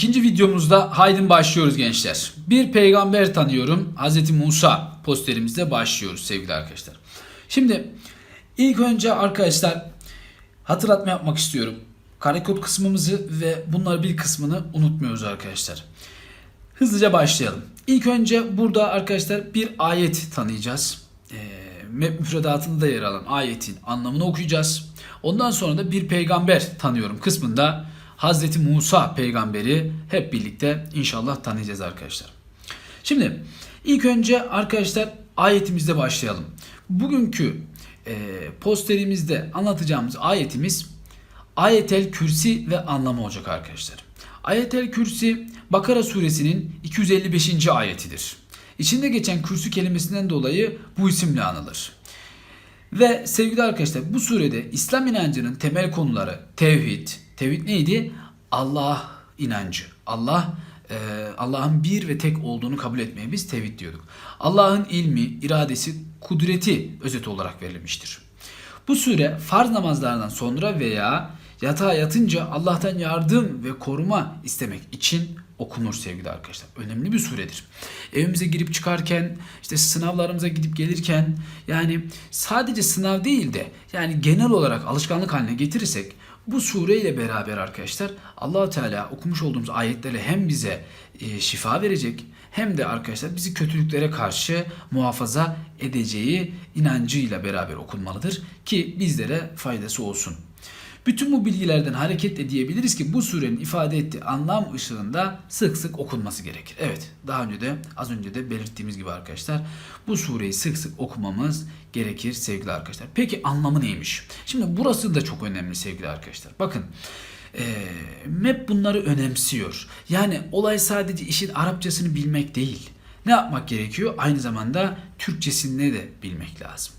İkinci videomuzda haydin başlıyoruz gençler. Bir peygamber tanıyorum. Hz. Musa posterimizde başlıyoruz sevgili arkadaşlar. Şimdi ilk önce arkadaşlar hatırlatma yapmak istiyorum. Karekod kısmımızı ve bunlar bir kısmını unutmuyoruz arkadaşlar. Hızlıca başlayalım. İlk önce burada arkadaşlar bir ayet tanıyacağız. Map müfredatında da yer alan ayetin anlamını okuyacağız. Ondan sonra da bir peygamber tanıyorum kısmında Hazreti Musa peygamberi hep birlikte inşallah tanıyacağız arkadaşlar. Şimdi ilk önce arkadaşlar ayetimizde başlayalım. Bugünkü e, posterimizde anlatacağımız ayetimiz Ayetel Kürsi ve anlamı olacak arkadaşlar. Ayetel Kürsi Bakara suresinin 255. ayetidir. İçinde geçen kürsü kelimesinden dolayı bu isimle anılır. Ve sevgili arkadaşlar bu surede İslam inancının temel konuları tevhid. Tevhid neydi? Allah inancı. Allah e, Allah'ın bir ve tek olduğunu kabul etmeye biz tevhid diyorduk. Allah'ın ilmi, iradesi, kudreti özet olarak verilmiştir. Bu sure farz namazlardan sonra veya yatağa yatınca Allah'tan yardım ve koruma istemek için okunur sevgili arkadaşlar. Önemli bir suredir. Evimize girip çıkarken, işte sınavlarımıza gidip gelirken yani sadece sınav değil de yani genel olarak alışkanlık haline getirirsek bu sureyle beraber arkadaşlar allah Teala okumuş olduğumuz ayetlerle hem bize e, şifa verecek hem de arkadaşlar bizi kötülüklere karşı muhafaza edeceği inancıyla beraber okunmalıdır ki bizlere faydası olsun. Bütün bu bilgilerden hareketle diyebiliriz ki bu surenin ifade ettiği anlam ışığında sık sık okunması gerekir. Evet daha önce de az önce de belirttiğimiz gibi arkadaşlar bu sureyi sık sık okumamız gerekir sevgili arkadaşlar. Peki anlamı neymiş? Şimdi burası da çok önemli sevgili arkadaşlar. Bakın e, MEP bunları önemsiyor. Yani olay sadece işin Arapçasını bilmek değil. Ne yapmak gerekiyor? Aynı zamanda Türkçesini de bilmek lazım.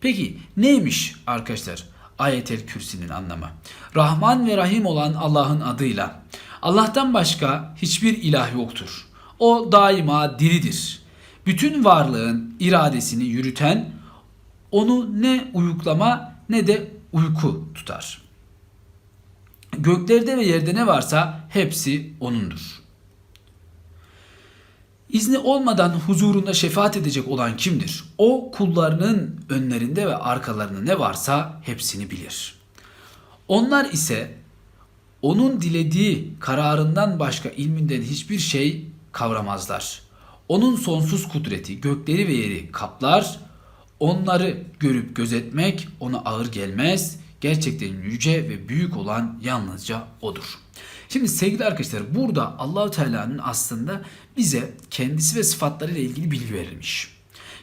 Peki neymiş arkadaşlar? Ayetel Kürsi'nin anlamı. Rahman ve Rahim olan Allah'ın adıyla. Allah'tan başka hiçbir ilah yoktur. O daima diridir. Bütün varlığın iradesini yürüten, onu ne uyuklama ne de uyku tutar. Göklerde ve yerde ne varsa hepsi O'nundur. İzni olmadan huzurunda şefaat edecek olan kimdir? O kullarının önlerinde ve arkalarında ne varsa hepsini bilir. Onlar ise onun dilediği kararından başka ilminden hiçbir şey kavramazlar. Onun sonsuz kudreti gökleri ve yeri kaplar. Onları görüp gözetmek ona ağır gelmez. Gerçekten yüce ve büyük olan yalnızca odur. Şimdi sevgili arkadaşlar burada Allahu Teala'nın aslında bize kendisi ve sıfatlarıyla ilgili bilgi verilmiş.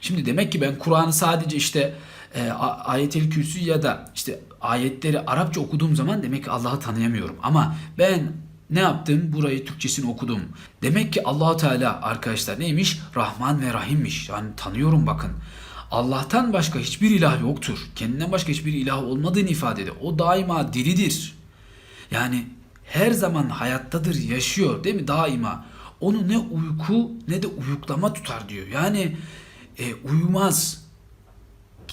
Şimdi demek ki ben Kur'an'ı sadece işte e, ayetel kürsü ya da işte ayetleri Arapça okuduğum zaman demek ki Allah'ı tanıyamıyorum. Ama ben ne yaptım? Burayı Türkçesini okudum. Demek ki Allahu Teala arkadaşlar neymiş? Rahman ve Rahimmiş. Yani tanıyorum bakın. Allah'tan başka hiçbir ilah yoktur. Kendinden başka hiçbir ilah olmadığını ifade ediyor. O daima diridir. Yani her zaman hayattadır, yaşıyor değil mi daima? Onu ne uyku ne de uyuklama tutar diyor. Yani e, uyumaz.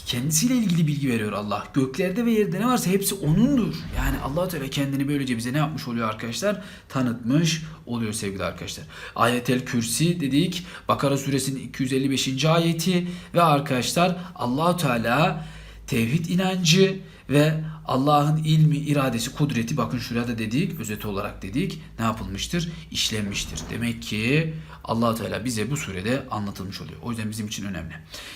Kendisiyle ilgili bilgi veriyor Allah. Göklerde ve yerde ne varsa hepsi O'nundur. Yani allah Teala kendini böylece bize ne yapmış oluyor arkadaşlar? Tanıtmış oluyor sevgili arkadaşlar. Ayetel Kürsi dedik. Bakara suresinin 255. ayeti ve arkadaşlar allah Teala tevhid inancı ve Allah'ın ilmi, iradesi, kudreti bakın şurada dedik, özeti olarak dedik ne yapılmıştır? İşlenmiştir. Demek ki allah Teala bize bu surede anlatılmış oluyor. O yüzden bizim için önemli.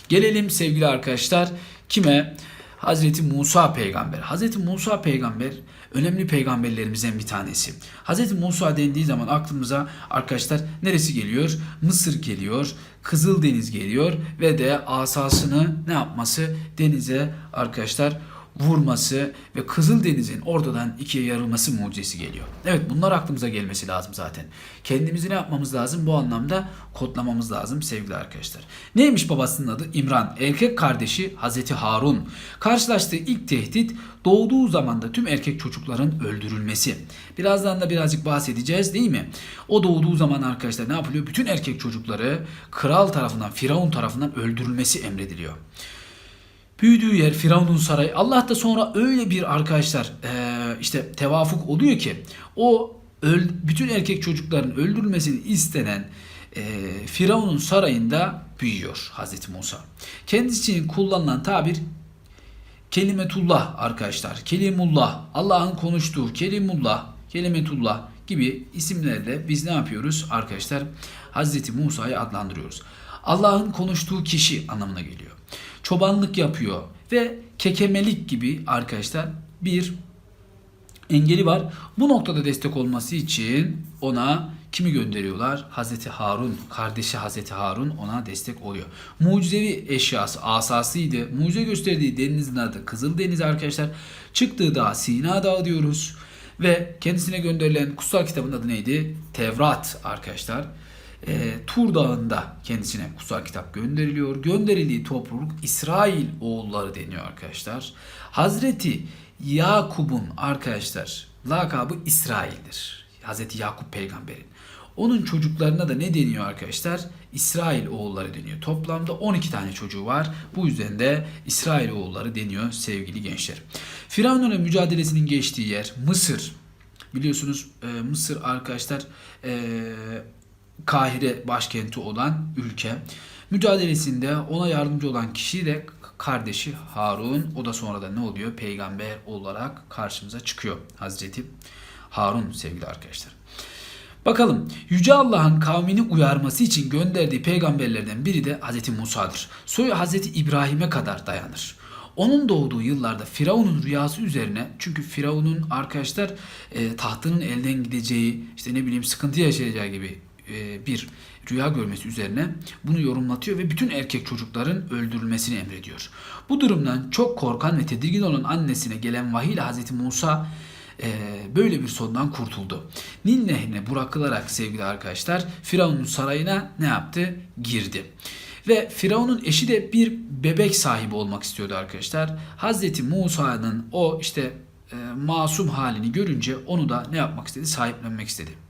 Gelelim sevgili arkadaşlar kime? Hazreti Musa peygamber. Hazreti Musa peygamber önemli peygamberlerimizden bir tanesi. Hazreti Musa dendiği zaman aklımıza arkadaşlar neresi geliyor? Mısır geliyor, Kızıldeniz geliyor ve de asasını ne yapması? Denize arkadaşlar vurması ve Kızıldeniz'in ortadan ikiye yarılması mucizesi geliyor. Evet bunlar aklımıza gelmesi lazım zaten. Kendimizi ne yapmamız lazım? Bu anlamda kodlamamız lazım sevgili arkadaşlar. Neymiş babasının adı? İmran. Erkek kardeşi Hazreti Harun. Karşılaştığı ilk tehdit doğduğu zaman da tüm erkek çocukların öldürülmesi. Birazdan da birazcık bahsedeceğiz değil mi? O doğduğu zaman arkadaşlar ne yapılıyor? Bütün erkek çocukları kral tarafından, Firavun tarafından öldürülmesi emrediliyor. Büyüdüğü yer Firavun'un sarayı. Allah da sonra öyle bir arkadaşlar işte tevafuk oluyor ki o bütün erkek çocukların öldürülmesini istenen e, Firavun'un sarayında büyüyor Hazreti Musa. Kendisi için kullanılan tabir Kelimetullah arkadaşlar. Kelimullah. Allah'ın konuştuğu Kelimullah, Kelimetullah gibi isimlerle biz ne yapıyoruz arkadaşlar? Hazreti Musa'yı adlandırıyoruz. Allah'ın konuştuğu kişi anlamına geliyor. Çobanlık yapıyor ve kekemelik gibi arkadaşlar bir engeli var. Bu noktada destek olması için ona kimi gönderiyorlar? Hazreti Harun, kardeşi Hazreti Harun ona destek oluyor. Mucizevi eşyası, asasıydı. Mucize gösterdiği denizin adı Kızıldeniz arkadaşlar. Çıktığı dağ Sina Dağı diyoruz. Ve kendisine gönderilen kutsal kitabın adı neydi? Tevrat arkadaşlar. E, Tur Dağı'nda kendisine kutsal kitap gönderiliyor. Gönderildiği topluluk İsrail oğulları deniyor arkadaşlar. Hazreti Yakup'un arkadaşlar lakabı İsrail'dir. Hazreti Yakup peygamberin. Onun çocuklarına da ne deniyor arkadaşlar? İsrail oğulları deniyor. Toplamda 12 tane çocuğu var. Bu yüzden de İsrail oğulları deniyor sevgili gençler. Firavun'un mücadelesinin geçtiği yer Mısır. Biliyorsunuz e, Mısır arkadaşlar e, Kahire başkenti olan ülke. Mücadelesinde ona yardımcı olan kişi de kardeşi Harun. O da sonradan ne oluyor? Peygamber olarak karşımıza çıkıyor. Hazreti Harun sevgili arkadaşlar. Bakalım Yüce Allah'ın kavmini uyarması için gönderdiği peygamberlerden biri de Hz. Musa'dır. Soyu Hz. İbrahim'e kadar dayanır. Onun doğduğu yıllarda Firavun'un rüyası üzerine çünkü Firavun'un arkadaşlar e, tahtının elden gideceği işte ne bileyim sıkıntı yaşayacağı gibi bir rüya görmesi üzerine bunu yorumlatıyor ve bütün erkek çocukların öldürülmesini emrediyor. Bu durumdan çok korkan ve tedirgin olan annesine gelen vahiy ile Hz. Musa e, böyle bir sondan kurtuldu. Nil nehrine bırakılarak sevgili arkadaşlar Firavun'un sarayına ne yaptı? Girdi. Ve Firavun'un eşi de bir bebek sahibi olmak istiyordu arkadaşlar. Hazreti Musa'nın o işte e, masum halini görünce onu da ne yapmak istedi? Sahiplenmek istedi.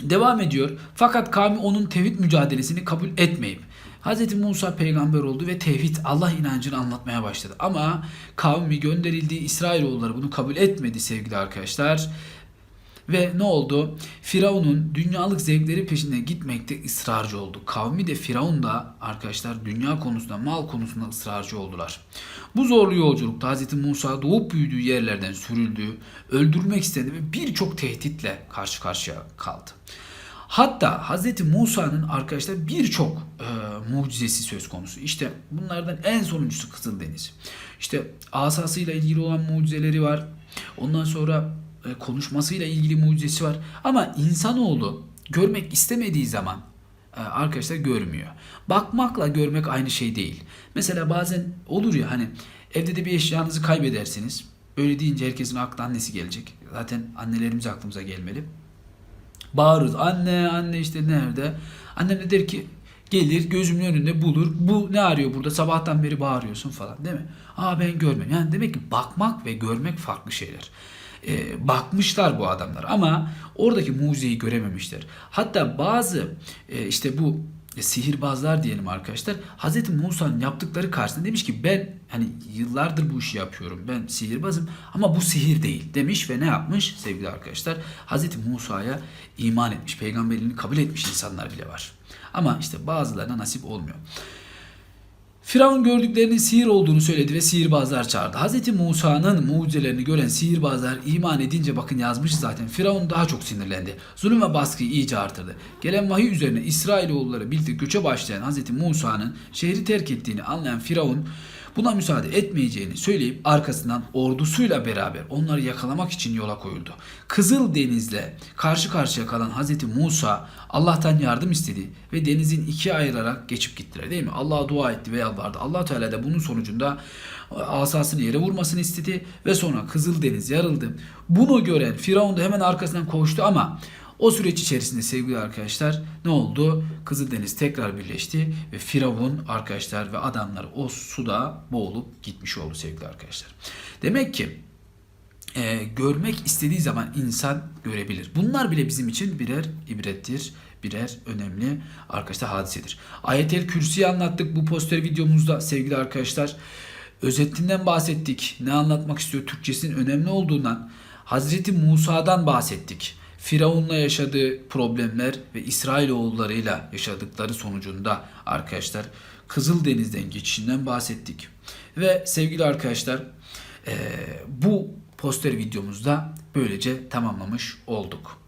Devam ediyor. Fakat kavmi onun tevhid mücadelesini kabul etmeyip Hz. Musa peygamber oldu ve tevhid Allah inancını anlatmaya başladı. Ama kavmi gönderildiği İsrailoğulları bunu kabul etmedi sevgili arkadaşlar. Ve ne oldu? Firavun'un dünyalık zevkleri peşinde gitmekte ısrarcı oldu. Kavmi de Firavun da arkadaşlar dünya konusunda, mal konusunda ısrarcı oldular. Bu zorlu yolculukta Hz. Musa doğup büyüdüğü yerlerden sürüldü, öldürülmek istedi ve birçok tehditle karşı karşıya kaldı. Hatta Hz. Musa'nın arkadaşlar birçok e, mucizesi söz konusu. İşte bunlardan en sonuncusu Kızıldeniz. İşte asasıyla ilgili olan mucizeleri var. Ondan sonra konuşmasıyla ilgili mucizesi var. Ama insanoğlu görmek istemediği zaman e, arkadaşlar görmüyor. Bakmakla görmek aynı şey değil. Mesela bazen olur ya hani evde de bir eşyanızı kaybedersiniz. Öyle deyince herkesin aklına annesi gelecek. Zaten annelerimiz aklımıza gelmeli. Bağırırız anne anne işte nerede? Annem de der ki gelir gözümün önünde bulur. Bu ne arıyor burada sabahtan beri bağırıyorsun falan değil mi? Aa ben görmem. Yani demek ki bakmak ve görmek farklı şeyler. Ee, bakmışlar bu adamlar ama oradaki mucizeyi görememişler. Hatta bazı e, işte bu e, sihirbazlar diyelim arkadaşlar. Hz. Musa'nın yaptıkları karşısında demiş ki ben hani yıllardır bu işi yapıyorum. Ben sihirbazım ama bu sihir değil demiş ve ne yapmış sevgili arkadaşlar? Hz. Musa'ya iman etmiş, peygamberliğini kabul etmiş insanlar bile var. Ama işte bazılarına nasip olmuyor. Firavun gördüklerinin sihir olduğunu söyledi ve sihirbazlar çağırdı. Hz. Musa'nın mucizelerini gören sihirbazlar iman edince bakın yazmış zaten. Firavun daha çok sinirlendi. Zulüm ve baskıyı iyice artırdı. Gelen vahiy üzerine İsrailoğulları birlikte göçe başlayan Hz. Musa'nın şehri terk ettiğini anlayan Firavun buna müsaade etmeyeceğini söyleyip arkasından ordusuyla beraber onları yakalamak için yola koyuldu. Kızıl Deniz'le karşı karşıya kalan Hz. Musa Allah'tan yardım istedi ve denizin ikiye ayırarak geçip gittiler değil mi? Allah'a dua etti ve yalvardı. allah Teala da bunun sonucunda asasını yere vurmasını istedi ve sonra Kızıl Deniz yarıldı. Bunu gören Firavun da hemen arkasından koştu ama o süreç içerisinde sevgili arkadaşlar ne oldu? Kızıldeniz tekrar birleşti ve Firavun arkadaşlar ve adamlar o suda boğulup gitmiş oldu sevgili arkadaşlar. Demek ki e, görmek istediği zaman insan görebilir. Bunlar bile bizim için birer ibrettir, birer önemli arkadaşlar hadisedir. Ayetel Kürsi'yi anlattık bu poster videomuzda sevgili arkadaşlar. Özetinden bahsettik. Ne anlatmak istiyor? Türkçesinin önemli olduğundan Hazreti Musa'dan bahsettik. Firavun'la yaşadığı problemler ve İsrailoğullarıyla yaşadıkları sonucunda arkadaşlar Kızıldeniz'den geçişinden bahsettik. Ve sevgili arkadaşlar bu poster videomuzda böylece tamamlamış olduk.